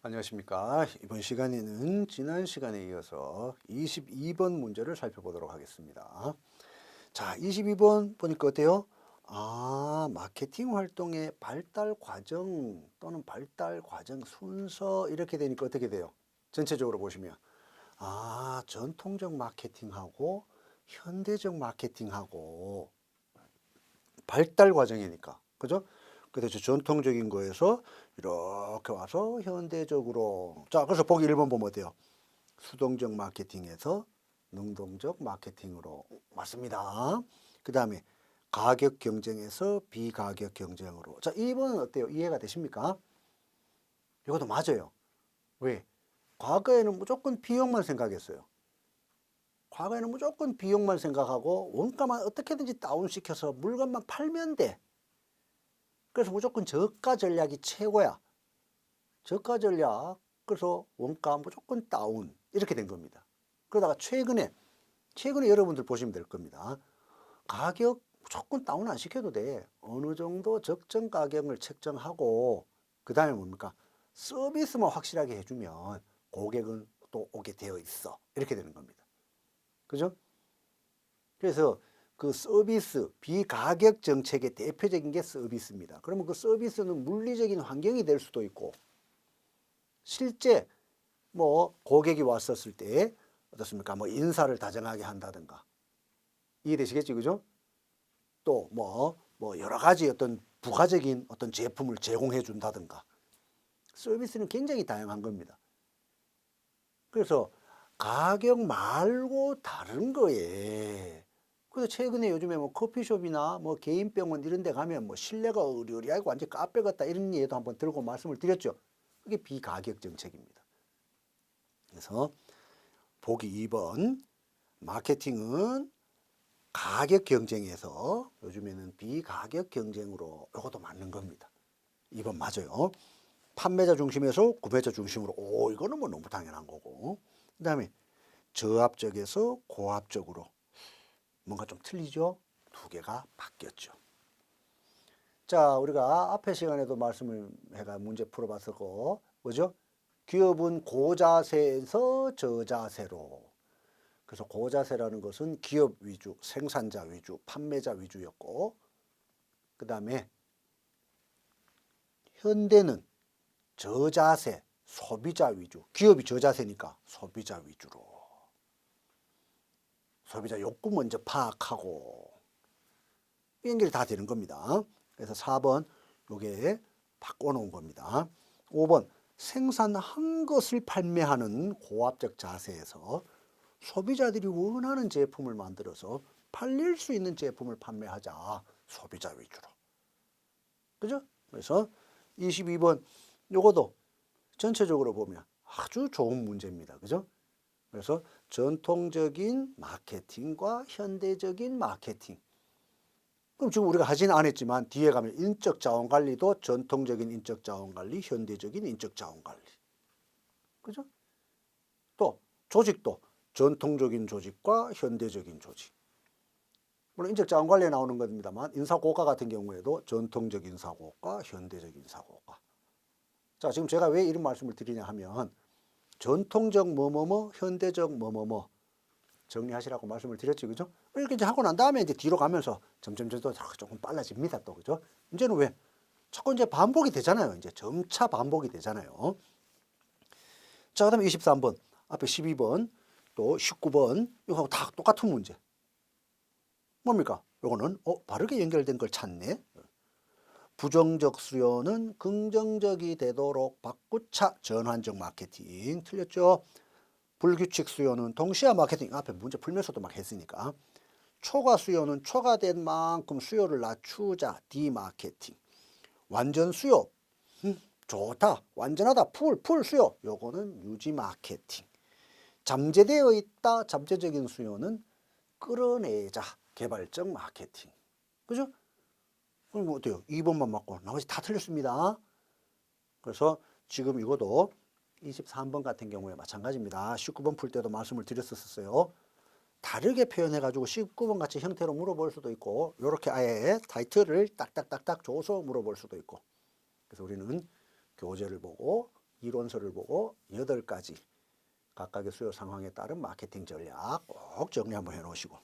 안녕하십니까. 이번 시간에는 지난 시간에 이어서 22번 문제를 살펴보도록 하겠습니다. 자, 22번 보니까 어때요? 아, 마케팅 활동의 발달 과정 또는 발달 과정 순서 이렇게 되니까 어떻게 돼요? 전체적으로 보시면 아, 전통적 마케팅하고 현대적 마케팅하고 발달 과정이니까. 그죠? 그래서 전통적인 거에서 이렇게 와서 현대적으로 자 그래서 보기 1번 보면 어때요? 수동적 마케팅에서 능동적 마케팅으로 맞습니다. 그 다음에 가격 경쟁에서 비가격 경쟁으로 자 2번은 어때요? 이해가 되십니까? 이것도 맞아요. 왜? 과거에는 무조건 비용만 생각했어요. 과거에는 무조건 비용만 생각하고 원가만 어떻게든지 다운시켜서 물건만 팔면 돼. 그래서 무조건 저가 전략이 최고야. 저가 전략. 그래서 원가 무조건 다운. 이렇게 된 겁니다. 그러다가 최근에, 최근에 여러분들 보시면 될 겁니다. 가격 무조건 다운 안 시켜도 돼. 어느 정도 적정 가격을 책정하고, 그 다음에 뭡니까? 서비스만 확실하게 해주면 고객은 또 오게 되어 있어. 이렇게 되는 겁니다. 그죠? 그래서 그 서비스, 비가격 정책의 대표적인 게 서비스입니다. 그러면 그 서비스는 물리적인 환경이 될 수도 있고, 실제 뭐 고객이 왔었을 때 어떻습니까? 뭐 인사를 다정하게 한다든가. 이해되시겠지, 그죠? 또 뭐, 뭐 여러 가지 어떤 부가적인 어떤 제품을 제공해 준다든가. 서비스는 굉장히 다양한 겁니다. 그래서 가격 말고 다른 거에 그래서 최근에 요즘에 뭐 커피숍이나 뭐 개인 병원 이런 데 가면 뭐 실내가 으리으리하고 완전 카페 같다 이런 예도 한번 들고 말씀을 드렸죠. 그게 비가격 정책입니다. 그래서 보기 2번 마케팅은 가격 경쟁에서 요즘에는 비가격 경쟁으로 이것도 맞는 겁니다. 2번 맞아요. 판매자 중심에서 구매자 중심으로 오 이거는 뭐 너무 당연한 거고 그 다음에 저압적에서 고압적으로 뭔가 좀 틀리죠? 두 개가 바뀌었죠. 자, 우리가 앞에 시간에도 말씀을 해가 문제 풀어봤었고, 뭐죠? 기업은 고자세에서 저자세로. 그래서 고자세라는 것은 기업 위주, 생산자 위주, 판매자 위주였고, 그 다음에 현대는 저자세, 소비자 위주. 기업이 저자세니까 소비자 위주로. 소비자 욕구 먼저 파악하고 연결이 다 되는 겁니다. 그래서 4번 요게 바꿔놓은 겁니다. 5번 생산한 것을 판매하는 고압적 자세에서 소비자들이 원하는 제품을 만들어서 팔릴 수 있는 제품을 판매하자 소비자 위주로. 그죠? 그래서 22번 요거도 전체적으로 보면 아주 좋은 문제입니다. 그죠? 그래서 전통적인 마케팅과 현대적인 마케팅. 그럼 지금 우리가 하지는 않았지만 뒤에 가면 인적 자원 관리도 전통적인 인적 자원 관리, 현대적인 인적 자원 관리. 그죠? 또 조직도 전통적인 조직과 현대적인 조직. 물론 인적 자원 관리에 나오는 겁니다만 인사고가 같은 경우에도 전통적 인 사고가, 현대적 인 사고가. 자, 지금 제가 왜 이런 말씀을 드리냐 하면 전통적 뭐뭐뭐, 현대적 뭐뭐뭐 정리하시라고 말씀을 드렸죠, 그죠? 이렇게 이제 하고 난 다음에 이제 뒤로 가면서 점점점 더 조금 빨라집니다, 또 그죠? 이제는 왜 자꾸 이제 반복이 되잖아요, 이제 점차 반복이 되잖아요. 자, 그 다음에 23번, 앞에 12번, 또 19번 이거하고 다 똑같은 문제. 뭡니까? 요거는 어 바르게 연결된 걸 찾네. 부정적 수요는 긍정적이 되도록 바꾸차 전환적 마케팅. 틀렸죠? 불규칙 수요는 동시화 마케팅 앞에 문제 풀면서도 막 했으니까. 초과 수요는 초과된 만큼 수요를 낮추자 디마케팅. 완전 수요. 음, 좋다. 완전하다. 풀 풀 수요. 요거는 유지 마케팅. 잠재되어 있다. 잠재적인 수요는 끌어내자. 개발적 마케팅. 그죠? 그럼 뭐 어때요? 2번만 맞고 나머지 다 틀렸습니다. 그래서 지금 이것도 23번 같은 경우에 마찬가지입니다. 19번 풀 때도 말씀을 드렸었어요. 다르게 표현해 가지고 19번 같이 형태로 물어볼 수도 있고 이렇게 아예 타이틀을 딱딱딱딱 줘서 물어볼 수도 있고 그래서 우리는 교재를 보고 이론서를 보고 여덟 가지 각각의 수요 상황에 따른 마케팅 전략 꼭 정리 한번 해 놓으시고